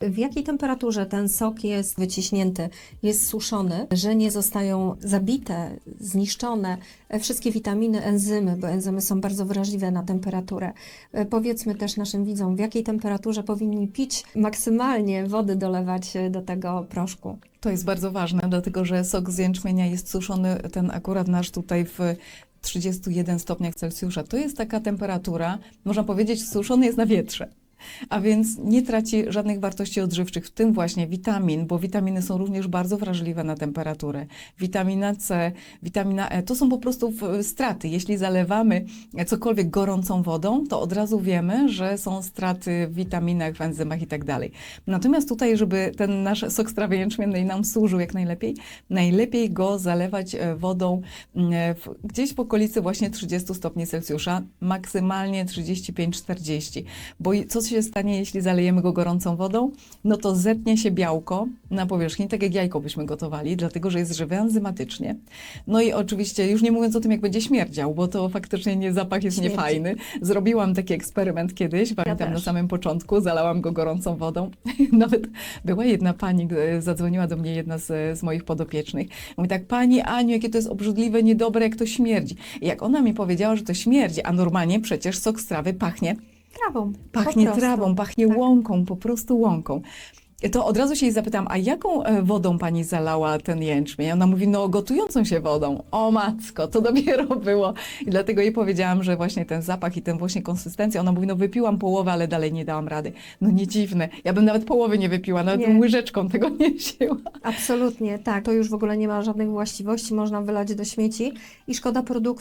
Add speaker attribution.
Speaker 1: W jakiej temperaturze ten sok jest wyciśnięty, jest suszony, że nie zostają zabite, zniszczone wszystkie witaminy, enzymy, bo enzymy są bardzo wrażliwe na temperaturę. E, Powiedzmy też naszym widzom, w jakiej temperaturze powinni pić maksymalnie wody dolewać do tego proszku.
Speaker 2: To jest bardzo ważne, dlatego że sok z jęczmienia jest suszony, ten akurat nasz tutaj w 31 stopniach Celsjusza. To jest taka temperatura, można powiedzieć, suszony jest na wietrze. A więc nie traci żadnych wartości odżywczych, w tym właśnie witamin, bo witaminy są również bardzo wrażliwe na temperaturę. Witamina C, witamina E to są po prostu straty. Jeśli zalewamy cokolwiek gorącą wodą, to od razu wiemy, że są straty w witaminach, w enzymach i tak dalej. Natomiast tutaj, żeby ten nasz sok z trawy jęczmiennej nam służył jak najlepiej, najlepiej go zalewać e, wodą mm, w, gdzieś w okolicy właśnie 30 stopni Celsjusza, maksymalnie 35-40. Bo co się stanie, jeśli zalejemy go gorącą wodą? No to zetnie się białko na powierzchni, tak jak jajko byśmy gotowali, dlatego że jest żywe enzymatycznie. No i oczywiście, już nie mówiąc o tym, jak będzie śmierdział, bo to faktycznie nie zapach jest
Speaker 1: Śmierdzi.
Speaker 2: niefajny. Zrobiłam taki eksperyment kiedyś, pamiętam na
Speaker 1: też.
Speaker 2: samym początku, zalałam go gorącą wodą. Nawet była jedna pani, zadzwoniła do mnie jedna z, z moich podopiecznych. Mówi tak, pani Aniu, jakie to jest obrzydliwe, niedobre, jak to śmierdzi. I jak ona mi powiedziała, że to śmierdzi, a normalnie przecież sok z trawy pachnie
Speaker 1: Trawą.
Speaker 2: Pachnie trawą, pachnie
Speaker 1: Tak.
Speaker 2: łąką, po prostu łąką. To od razu się jej zapytam, a jaką e, wodą pani zalała ten jęczmień? Ona mówi, no gotującą się wodą. O matko, to dopiero było. I dlatego jej powiedziałam, że właśnie ten zapach i ten właśnie konsystencja, ona mówi, no wypiłam połowę, ale dalej nie dałam rady. No nie dziwne, ja bym nawet połowy nie wypiła, nawet
Speaker 1: Nie.
Speaker 2: łyżeczką tego nie wzięła.
Speaker 1: Absolutnie, tak. To już w ogóle nie ma żadnych właściwości, można wylać do śmieci i szkoda produktu.